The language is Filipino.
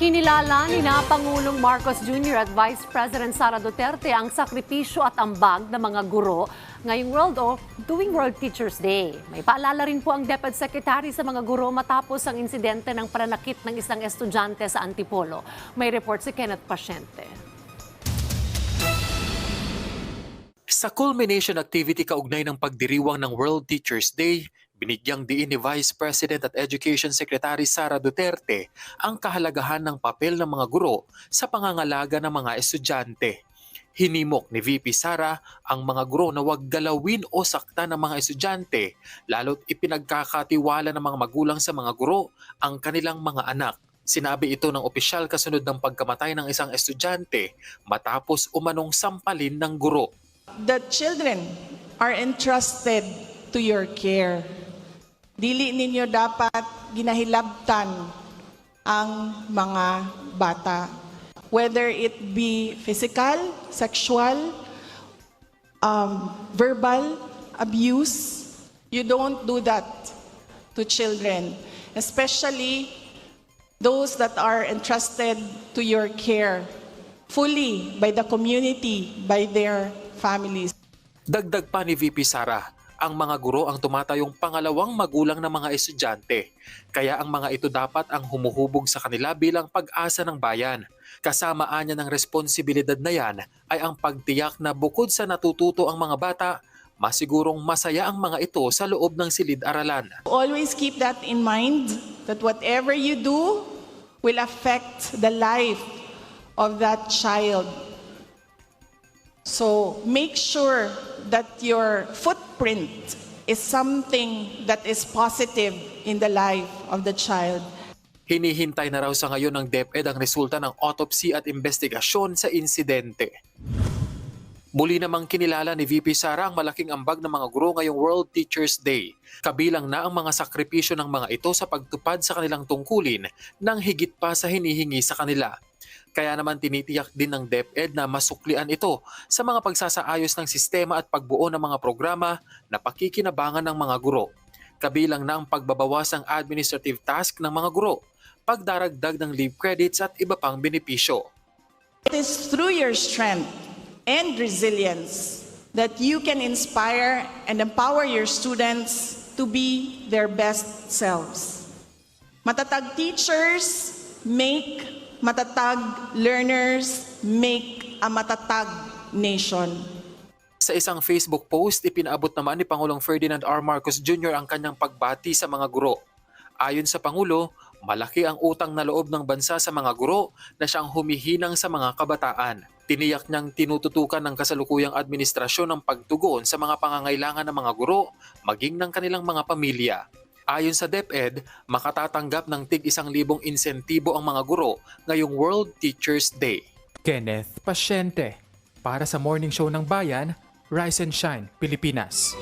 Kinilala ni na Pangulong Marcos Jr. at Vice President Sara Duterte ang sakripisyo at ambag ng mga guro ngayong World o tuwing World Teachers Day. May paalala rin po ang DepEd Secretary sa mga guro matapos ang insidente ng pananakit ng isang estudyante sa Antipolo. May report si Kenneth Pasyente. Sa culmination activity kaugnay ng pagdiriwang ng World Teachers Day, binigyang diin ni Vice President at Education Secretary Sara Duterte ang kahalagahan ng papel ng mga guro sa pangangalaga ng mga estudyante. Hinimok ni VP Sara ang mga guro na huwag galawin o sakta ng mga estudyante, lalo't ipinagkakatiwala ng mga magulang sa mga guro ang kanilang mga anak. Sinabi ito ng opisyal kasunod ng pagkamatay ng isang estudyante matapos umanong sampalin ng guro. the children are entrusted to your care. Dili ninyo dapat ginahilabtan ang mga bata. Whether it be physical, sexual, um, verbal abuse, you don't do that to children, especially those that are entrusted to your care fully by the community, by their families. Dagdag pa ni VP Sara, ang mga guro ang tumatayong pangalawang magulang ng mga estudyante. Kaya ang mga ito dapat ang humuhubog sa kanila bilang pag-asa ng bayan. Kasamaan niya ng responsibilidad na yan ay ang pagtiyak na bukod sa natututo ang mga bata, masigurong masaya ang mga ito sa loob ng silid-aralan. Always keep that in mind that whatever you do will affect the life of that child. So make sure that your footprint is something that is positive in the life of the child. Hinihintay na raw sa ngayon ng DepEd ang resulta ng autopsy at investigasyon sa insidente. Muli namang kinilala ni VP Sara ang malaking ambag ng mga guro ngayong World Teachers Day. Kabilang na ang mga sakripisyo ng mga ito sa pagtupad sa kanilang tungkulin nang higit pa sa hinihingi sa kanila. Kaya naman tinitiyak din ng DepEd na masuklian ito sa mga pagsasaayos ng sistema at pagbuo ng mga programa na pakikinabangan ng mga guro. Kabilang na ang pagbabawas ng administrative task ng mga guro, pagdaragdag ng leave credits at iba pang benepisyo. It is through your strength and resilience that you can inspire and empower your students to be their best selves. Matatag teachers make matatag learners make a matatag nation. Sa isang Facebook post, ipinaabot naman ni Pangulong Ferdinand R. Marcos Jr. ang kanyang pagbati sa mga guro. Ayon sa Pangulo, malaki ang utang na loob ng bansa sa mga guro na siyang humihinang sa mga kabataan. Tiniyak niyang tinututukan ng kasalukuyang administrasyon ang pagtugon sa mga pangangailangan ng mga guro, maging ng kanilang mga pamilya. Ayon sa DepEd, makatatanggap ng tig isang libong insentibo ang mga guro ngayong World Teachers Day. Kenneth Pasyente para sa Morning Show ng Bayan, Rise and Shine, Pilipinas.